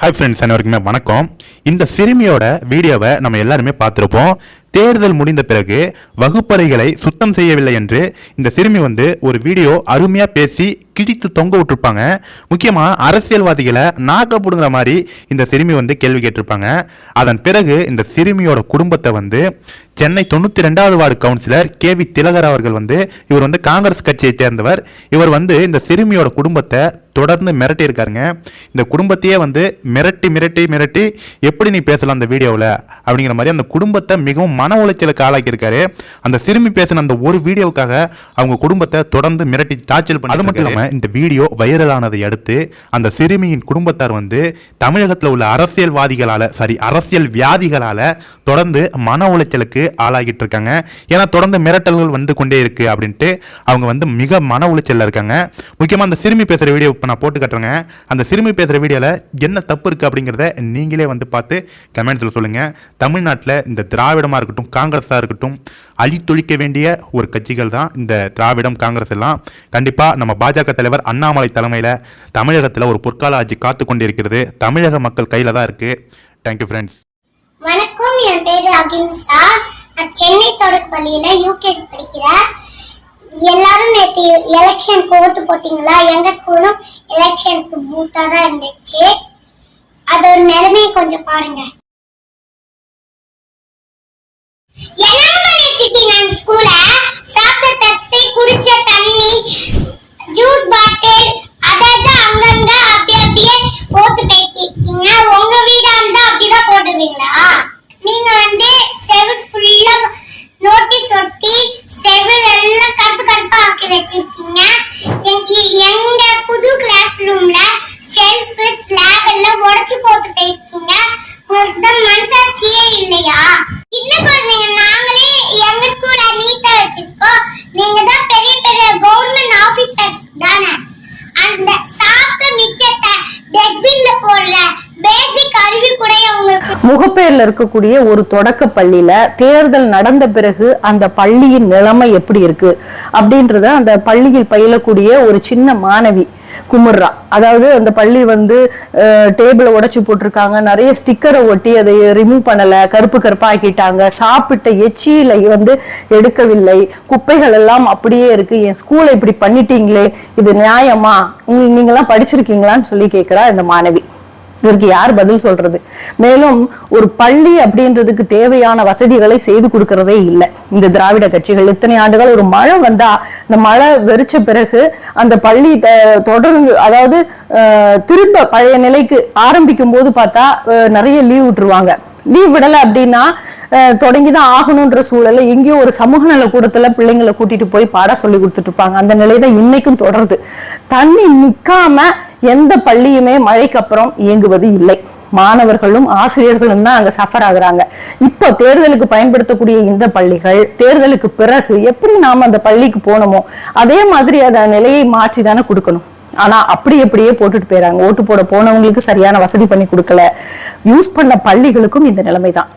Hi friends அனைவருக்குமே வணக்கம். இந்த சிறுமியோட வீடியோவை நம்ம எல்லாருமே பார்த்துருப்போம். தேர்தல் முடிந்த பிறகு வகுப்பறைகளை சுத்தம் செய்யவில்லை என்று இந்த சிறுமி வந்து ஒரு வீடியோ அருமையாக பேசி கிழித்து தொங்க விட்டுருப்பாங்க. முக்கியமாக அரசியல்வாதிகளை நாக்கப்படுங்கிற மாதிரி இந்த சிறுமி வந்து கேள்வி கேட்டிருப்பாங்க. அதன் பிறகு இந்த சிறுமியோட குடும்பத்தை வந்து சென்னை தொண்ணூற்றி ரெண்டாவது ward councillor K V Thilagar அவர்கள் வந்து இவர் வந்து காங்கிரஸ் கட்சியை சேர்ந்தவர். இவர் வந்து இந்த சிறுமியோட குடும்பத்தை தொடர்ந்து மிரட்டி இருக்காருங்க இந்த குடும்பத்தையே வந்து மிரட்டி மிரட்டி மிரட்டி எப்படி நீ பேசலாம் அந்த வீடியோவில்? அப்படிங்கிற மாதிரி அந்த குடும்பத்தை மிகவும் மன உளைச்சலுக்கு ஆளாக்கியிருக்காரு அந்த சிறுமி பேசின அந்த ஒரு வீடியோவுக்காக அவங்க குடும்பத்தை தொடர்ந்து மிரட்டி டார்ச்சல் பண்ணி அது மட்டும் இல்லாமல் இந்த வீடியோ வைரலானதை அடுத்து அந்த சிறுமியின் குடும்பத்தார் வந்து தமிழகத்தில் உள்ள அரசியல்வாதிகளால் சாரி அரசியல் வியாதிகளால் தொடர்ந்து மன உளைச்சலுக்கு ஆளாகிட்டு இருக்காங்க. ஏன்னா தொடர்ந்து மிரட்டல்கள் வந்து கொண்டே இருக்கு அப்படின்ட்டு அவங்க வந்து மிக மன உளைச்சல்ல இருக்காங்க. முக்கியமாக அந்த சிறுமி பேசுகிற வீடியோ இப்போ நான் போட்டு காட்டுறேங்க. அந்த சிறுமி பேசுகிற வீடியோவில் என்ன தப்பு இருக்குது அப்படிங்கிறத நீங்களே வந்து பார்த்து கமெண்ட்ஸில் சொல்லுங்கள் தமிழ்நாட்டில் இந்த திராவிடமாக இருக்கட்டும் காங்கிரஸாக இருக்கட்டும் அழித்தொழிக்க வேண்டிய ஒரு கட்சிகள் தான் இந்த திராவிடம் காங்கிரஸ் எல்லாம். கண்டிப்பாக நம்ம பாஜக தலைவர் அண்ணாமலை தலைமையில் தமிழகத்தில் ஒரு பொற்கால ஆட்சி காத்து கொண்டிருக்கிறது. தமிழக மக்கள் கையில் தான் இருக்குது தேங்க்யூ ஃப்ரெண்ட்ஸ் வணக்கம். என் பேர் அகிம்சா நான் சென்னை தொடக்க பள்ளியில் யூகேஜி படிக்கிறேன். எல்லாரும் நேற்று எலெக்ஷனுக்கு ஓட்டு போட்டிங்களா? எங்கள் ஸ்கூலும் எலெக்ஷனுக்கு பூத்தாக தான் இருந்துச்சு. அதோட நிலைமையை கொஞ்சம் பாருங்கள் Yeah. முகப்பேர்ல இருக்கக்கூடிய ஒரு தொடக்க பள்ளியில தேர்தல் நடந்த பிறகு அந்த பள்ளியின் நிலைமை எப்படி இருக்கு அப்படின்றத அந்த பள்ளியில் பயிலக்கூடிய ஒரு சின்ன மாணவி குமுறா. அதாவது அந்த பள்ளி வந்து டேபிளை உடைச்சு போட்டிருக்காங்க. நிறைய ஸ்டிக்கரை ஒட்டி அதை ரிமூவ் பண்ணல கருப்பு கருப்பாக்கிட்டாங்க. சாப்பிட்ட எச்சியில வந்து எடுக்கவில்லை. குப்பைகள் எல்லாம் அப்படியே இருக்கு. என் ஸ்கூலை இப்படி பண்ணிட்டீங்களே இது நியாயமா? நீங்களாம் படிச்சிருக்கீங்களான்னு சொல்லி கேட்குறா இந்த மாணவி. இதற்கு யார் பதில் சொல்றது? மேலும் ஒரு பள்ளி அப்படின்றதுக்கு தேவையான வசதிகளை செய்து கொடுக்கறதே இல்லை. இந்த திராவிட கட்சிகள் இத்தனை ஆண்டுகள் ஒரு மழை வந்தா இந்த மழை வெறிச்ச பிறகு அந்த பள்ளி த- தொடர்ந்து அதாவது திரும்ப பழைய நிலைக்கு ஆரம்பிக்கும் போது பார்த்தா நிறைய லீவ் விட்டுருவாங்க. லீவ் விடலை அப்படின்னா அஹ், தொடங்கிதான் ஆகணுன்ற சூழல்ல எங்கேயோ ஒரு சமூக நல கூடத்துல பிள்ளைங்களை கூட்டிட்டு போய் பாட சொல்லி கொடுத்துட்டு இருப்பாங்க அந்த நிலை தான் இன்னைக்கும் தொடருது. தண்ணி நிக்காம எந்த பள்ளியுமே மழைக்கு அப்புறம் இயங்குவது இல்லை. மாணவர்களும் ஆசிரியர்களும் தான் அங்க சஃபர் ஆகுறாங்க. இப்போ தேர்தலுக்கு பயன்படுத்தக்கூடிய இந்த பள்ளிகள் தேர்தலுக்கு பிறகு எப்படி நாம அந்த பள்ளிக்கு போனோமோ அதே மாதிரி அந்த நிலையை மாற்றி தானே கொடுக்கணும். ஆனா அப்படி அப்படியே போட்டுட்டு போயிறாங்க. ஓட்டு போட போனவங்களுக்கு சரியான வசதி பண்ணி கொடுக்கல. யூஸ் பண்ண பள்ளிகளுக்கும் இந்த நிலைமை தான்